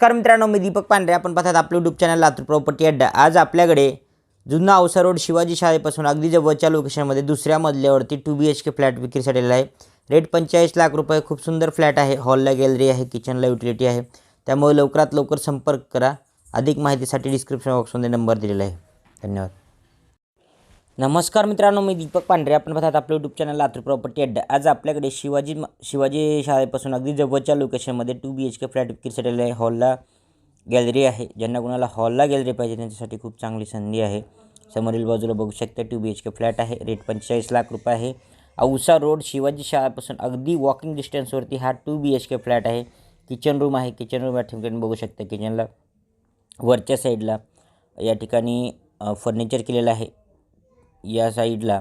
नमस्कार मित्रांनो मी दीपक पांढरे. आपण पाहतात आपलं यूट्यूब चॅनल लातूर प्रॉपर्टी अड्डा. आज आपल्याकडे जुना औसा रोड शिवाजी शाळेपासून अगदी जवळच्या लोकेशनमध्ये दुसऱ्या मजल्यावरती two B H K flat विक्रीसाठी आहे. रेट पंचेचाळीस लाख रुपये. खूप सुंदर फ्लॅट आहे. हॉलला गॅलरी आहे. किचनला युटिलिटी आहे. त्यामुळे लवकरात लवकर संपर्क करा. अधिक माहितीसाठी डिस्क्रिप्शन बॉक्समध्ये नंबर दिलेला आहे. धन्यवाद. नमस्कार मित्रांनो मी दीपक पांढरे. आपण पाहतात आपलं यूट्यूब चॅनल लातूर प्रॉपर्टी अड्डा आज आपल्याकडे शिवाजी म- शिवाजी शाळेपासून अगदी जवळच्या लोकेशनमध्ये two B H K flat विक्रीसाठी आहे. हॉलला गॅलरी आहे. ज्यांना कोणाला हॉलला गॅलरी पाहिजे त्यांच्यासाठी खूप चांगली संधी आहे. समोरील बाजूला बघू शकता two B H K flat आहे. रेट पंचेचाळीस लाख रुपये आहे. औसा रोड शिवाजी शाळेपासून अगदी वॉकिंग डिस्टन्सवरती हा two B H K flat आहे. किचन रूम आहे. किचन रूम या ठिकाणी बघू शकता किचनला वरच्या साईडला या ठिकाणी फर्निचर केलेलं आहे. या साईडला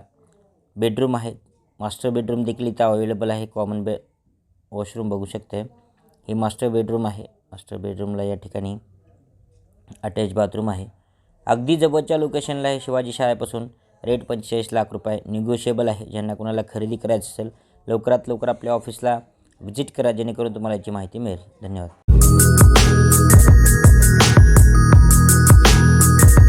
बेडरूम आहे मास्टर बेडरूम देखील इथं अवेलेबल आहे. कॉमन बे वॉशरूम बघू शकते. हे मास्टर बेडरूम आहे. मास्टर बेडरूमला या ठिकाणी अटॅच बाथरूम आहे. अगदी जवळच्या लोकेशनला आहे शिवाजी शाळेपासून. रेट पंचेचाळीस लाख रुपये निगोशिएबल आहे. ज्यांना कोणाला खरेदी करायचं असेल लवकरात लवकर आपल्या ऑफिसला व्हिजिट करा. जेणेकरून तुम्हाला याची माहिती मिळेल. धन्यवाद.